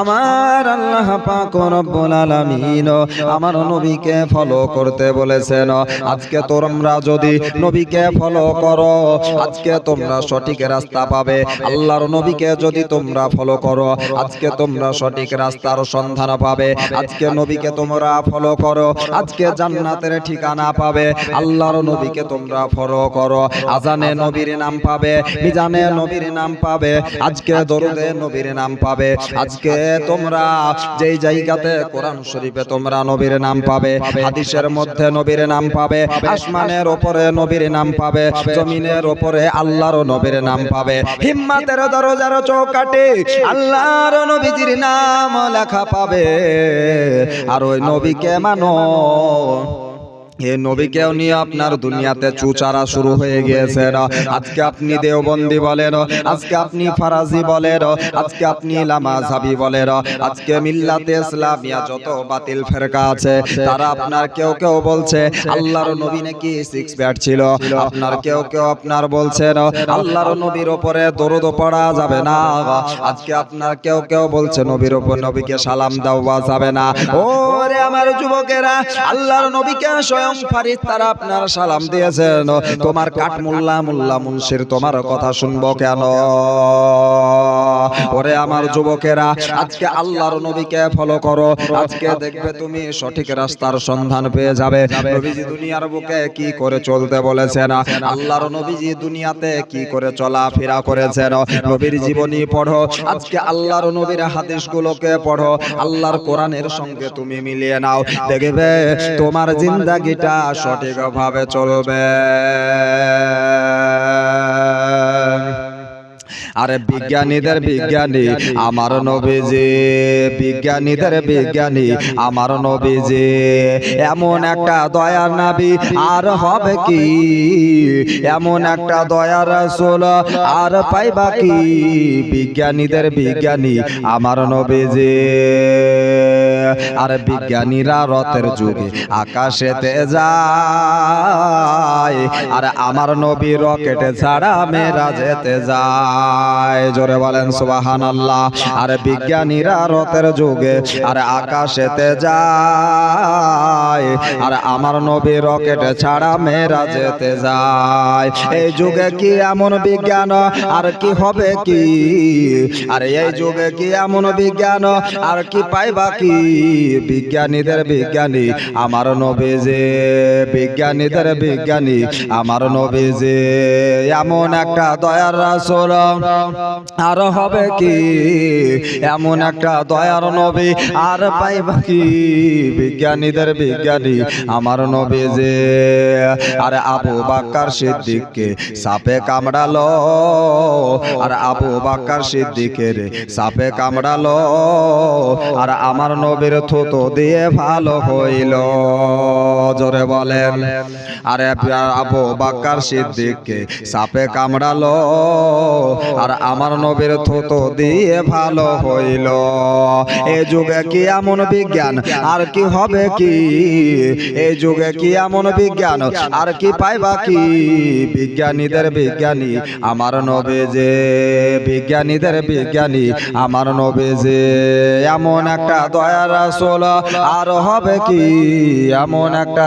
আমার আল্লাহ পাক রব্বুল আলামিন আমার নবীকে ফলো করতে বলেছেন। আজকে তোমরা যদি নবীকে ফলো করো, আজকে তোমরা সঠিক রাস্তা পাবে। আল্লাহর নবীকে যদি তোমরা ফলো করো, আজকে তোমরা সঠিক রাস্তার সন্ধান পাবে। আজকে নবীকে তোমরা ফলো করো, আজকে জান্নাতের ঠিকানা পাবে। আল্লাহর নবীকে তোমরা ফলো করো। আজানে নবীর নাম পাবে, মিজানে নবীর নাম পাবে, আজকে দরুদে নবীর নাম পাবে। আজকে তোমরা যেই জায়গাতে কোরআন শরীফে তোমরা নবীর নাম পাবে হাদিসের মধ্যে নবীর নাম পাবে আসমানের ওপরে নবীর নাম পাবে জমিনের ওপরে আল্লাহর নবীর নাম পাবে হিম্মাতের দরজার চৌকাটে আল্লাহর নবীজির নাম লেখা পাবে আর ওই নবীকে মানো। এ নবীকেও নিয়ে আপনার দুনিয়াতে চুচারা শুরু হয়ে গিয়েছে আজকে আপনি দেওবন্দি বলেন আজকে আপনি ফারাজি বলেন আজকে আপনি লামাজাবি বলেন আজকে মিল্লাতে ইসলামিয়া যত বাতিল ফেরকা আছে তারা আপনার কেউ কেউ বলছে আল্লাহর নবী নাকি সিক্স ব্যাট ছিল? আপনার কেউ কেউ আপনার বলছেন আল্লাহর নবীর ওপরে দরুদ পড়া যাবে না আজকে আপনার কেউ কেউ বলছে নবীর ওপর নবীকে সালাম দেওয়া যাবে না ওরে আমার যুবকেরা আল্লাহর নবীকে স্বয়ং সঠিক রাস্তার সন্ধান পেয়ে যাবে। নবীজি দুনিয়ার বুকে কি করে চলতে বলেছেন? আল্লাহর নবীজি দুনিয়াতে কি করে চলাফেরা করেছেন? নবীর জীবনী পড়ো। আজকে আল্লাহর নবীর হাদিসগুলোকে পড়ো। আল্লাহর কোরআনের সঙ্গে তুমি মিলিয়ে নাও। দেখবে তোমার জিন্দাগিটা সঠিকভাবে চলবে। আরে বিজ্ঞানীদের বিজ্ঞানী, আমার নবীজি, বিজ্ঞানীদের বিজ্ঞানী, আমার নবীজি, এমন একটা দয়ার নাবি আর হবে কি? এমন একটা দয়ার রাসূল আর পাইবা কি? বিজ্ঞানীদের বিজ্ঞানী, আমার নবীজি। আর বিজ্ঞানীরা রথের যুগে আকাশেতে যায়। আর আমার নবী রকেটে ছাড়া মেরা যেতে যায়। জোরে বলেন সুবাহান আল্লাহ আর বিজ্ঞানীরা রথের যুগে আর আকাশেতে যায়। আর আমার নবী রকেটে ছাড়া মেরা যেতে যায়। এই যুগে কি এমন বিজ্ঞান? আর কি হবে কি? আর এই যুগে কি এমন বিজ্ঞান? আর কি পাইবা কি? বিজ্ঞানীদের বিজ্ঞানী, আমার নবী যে বিজ্ঞানীদের বিজ্ঞানী, আমার নবী যে এমন একটা দয়ার রাসূল। আর হবে কি? এমন একটা দয়ার নবী আর পাইবা কি? বিজ্ঞানীদের বিজ্ঞানী, আমার নবী যে আর আবু বাক্কার সিদ্দিককে সাপে কামড়ালো। আর আবু বাক্কার সিদ্দিকের সাপে কামড়ালো। আর আমার নবীর থুতো দিয়ে ভালো হইল। জোরে বলেন, আরে আবু বাক্কার সিদ্দিককে সাপে কামড়ালো, আর আমার নবীর থুতো দিয়ে ভালো হইল। এই যুগে কি এমন বিজ্ঞান, আর কি হবে কি? এই যুগে কি এমন বিজ্ঞান, আর কি পাইবা কি? বিজ্ঞানীদের বিজ্ঞানী, আমার নবী যে, বিজ্ঞানীদের বিজ্ঞানী, আমার নবী যে, এমন একটা দয়ার আসল আর হবে কি? এমন একটা